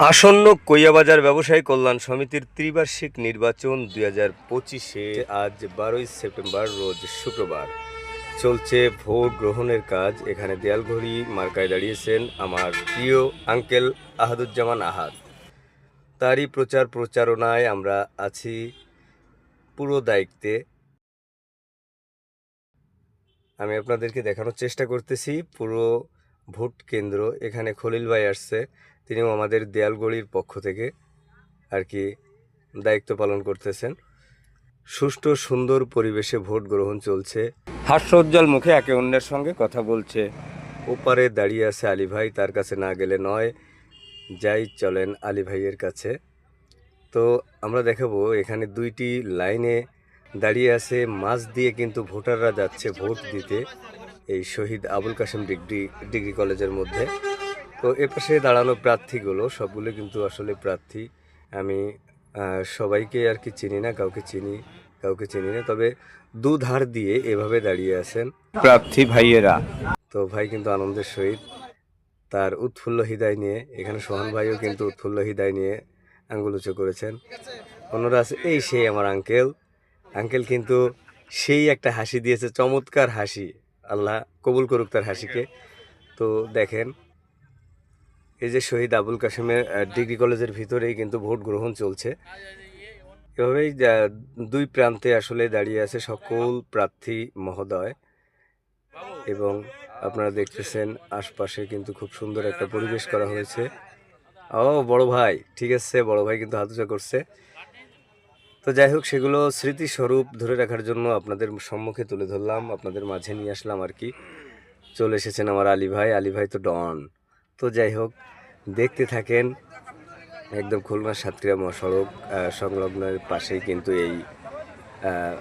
আসন্ন কইয়াবাজার ব্যবসায়ী কল্যাণ সমিতির ত্রিবার্ষিক নির্বাচন দুই হাজার পঁচিশে আজ বারোই সেপ্টেম্বর, রোজ শুক্রবার। চলছে ভোট গ্রহণের কাজ। এখানে দেয়ালঘড়ি মার্কায় দাঁড়িয়েছেন আমার প্রিয় আঙ্কেল আহাদুজ্জামান আহাদ। তারই প্রচার প্রচারণায় আমরা আছি পুরো দায়িত্বে। আমি আপনাদেরকে দেখানোর চেষ্টা করতেছি। পুরো ভোট কেন্দ্র এখানে খলিল ভাই আসছে। তিনিও আমাদের দেয়ালগড়ির পক্ষ থেকে আর কি দায়িত্ব পালন করতেছেন। সুষ্ঠু সুন্দর পরিবেশে ভোট গ্রহণ চলছে। হাস্যোজ্জ্বল মুখে একে অন্যের সঙ্গে কথা বলছে। ওপারে দাঁড়িয়ে আছে আলী ভাই তার কাছে না গেলে নয়। যাই চলেন আলী ভাইয়ের কাছে। তো আমরা দেখাবো এখানে দুইটি লাইনে দাঁড়িয়ে আছে। মাছ দিয়ে কিন্তু ভোটাররা যাচ্ছে ভোট দিতে এই শহীদ আবুল কাসেম ডিগ্রি ডিগ্রি কলেজের মধ্যে। তো এ পাশে দাঁড়ানো প্রার্থীগুলো সবগুলো কিন্তু আসলে প্রার্থী। আমি সবাইকে আর কি চিনি না কাউকে চিনি কাউকে চিনি না তবে দুধার দিয়ে এভাবে দাঁড়িয়ে আছেন। প্রার্থী ভাইয়েরা। তো ভাই কিন্তু আনন্দের সহিত তার উৎফুল্ল হৃদয় নিয়ে এখানে সোহান ভাইও কিন্তু উৎফুল্ল হৃদয় নিয়ে আঙ্গুল উঁচু করেছেন। অন্যরা আছে এই সেই আমার আঙ্কেল। আঙ্কেল কিন্তু সেই একটা হাসি দিয়েছে চমৎকার হাসি। আল্লাহ কবুল করুক তার হাসিকে। তো দেখেন এই যে শহীদ আবুল কাসেমের আহ, ডিগ্রি কলেজের ভিতরেই কিন্তু ভোট গ্রহণ চলছে। এভাবেই দুই প্রান্তে আসলে দাঁড়িয়ে আছে সকল প্রার্থী মহোদয়। এবং আপনারা দেখতেছেন আশপাশে কিন্তু খুব সুন্দর একটা পরিবেশ করা হয়েছে। ও বড় ভাই ঠিক আছে বড় ভাই কিন্তু হাতুচা করছে। তো যাই হোক সেগুলো স্মৃতিস্বরূপ ধরে রাখার জন্য আপনাদের সম্মুখে তুলে ধরলাম আপনাদের মাঝে নিয়ে আসলাম আর কি। চলে এসেছেন আমার আলী ভাই আলী ভাই তো ডন। তো যাই হোক, দেখতে থাকেন একদম খুলনা সাতক্ষীরা মহাসড়ক সংলগ্নের পাশেই কিন্তু এই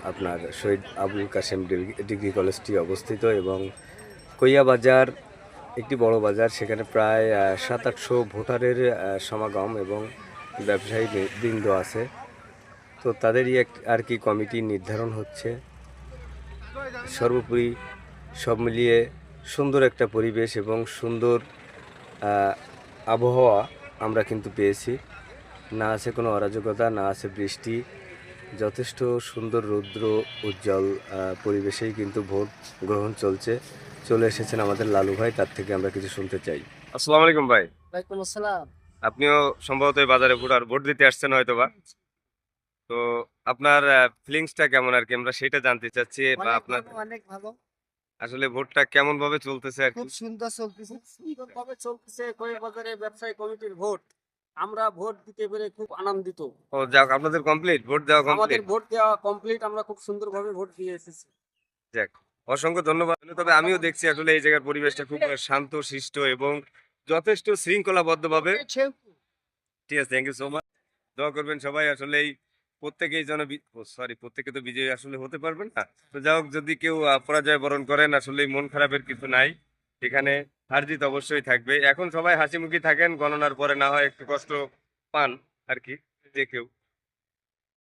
আপনার শহীদ আবুল কাসেম ডিগ্রি- কলেজটি অবস্থিত এবং কইয়া বাজার, একটি বড় বাজার, সেখানে প্রায় সাত আটশো ভোটারের সমাগম এবং ব্যবসায়ী বৃন্দ আছে। তো তাদেরই এক, আর কি কমিটি নির্ধারণ হচ্ছে। সর্বোপরি সব মিলিয়ে সুন্দর একটা পরিবেশ এবং সুন্দর আবহাওয়া আমরা কিন্তু পেয়েছি। না আছে কোনো অরাজকতা না আছে বৃষ্টি। যথেষ্ট সুন্দর রৌদ্র উজ্জ্বল পরিবেশেই কিন্তু ভোট গ্রহণ চলছে। চলে এসেছেন আমাদের লালু ভাই তার থেকে আমরা কিছু শুনতে চাই। আসসালামু আলাইকুম ভাই। ওয়ালাইকুম আসসালাম। আপনিও সম্ভবত এই বাজারে ভোট আর ভোট দিতে আসছেন হয়তো বা তো আপনার ফিলিংসটা কেমন আর কি? আমরা সেটা জানতে চাচ্ছি বা আপনার অনেক ভালো। আসলে ভোটটা কেমন ভাবে চলতেছে আর খুব সুন্দর চলতেছে। সুন্দর ভাবে চলতেছে কয়েক বাজারে ব্যবসায়ী কমিটির ভোট? আমরা ভোট দিতে পেরে খুব আনন্দিত। ও যাক আপনাদের কমপ্লিট ভোট দেওয়া কমপ্লিট আমাদের ভোট দেওয়া কমপ্লিট আমরা খুব সুন্দর ভাবে ভোট দিয়ে এসেছি। যাক অসংখ্য ধন্যবাদ। তবে আমিও দেখছি আসলে এই জায়গার পরিবেশটা খুব শান্ত শিষ্ট এবং যথেষ্ট শৃঙ্খলাবদ্ধ ভাবে ঠিক আছে থ্যাংক ইউ সো মাচ দোয়া করবেন সবাই আসলে এই প্রত্যেকেই যেন সরি প্রত্যেকে তো বিজয়ী আসলে হতে পারবেন না। তো যাই হোক, যদি কেউ পরাজয় বরণ করেন আসলে মন খারাপের কিছু নাই। এখানে হারজিত অবশ্যই থাকবে। এখন সবাই হাসি মুখি থাকেন, গণনার পরে না হয় একটু কষ্ট পান আর কি, যে কেউ।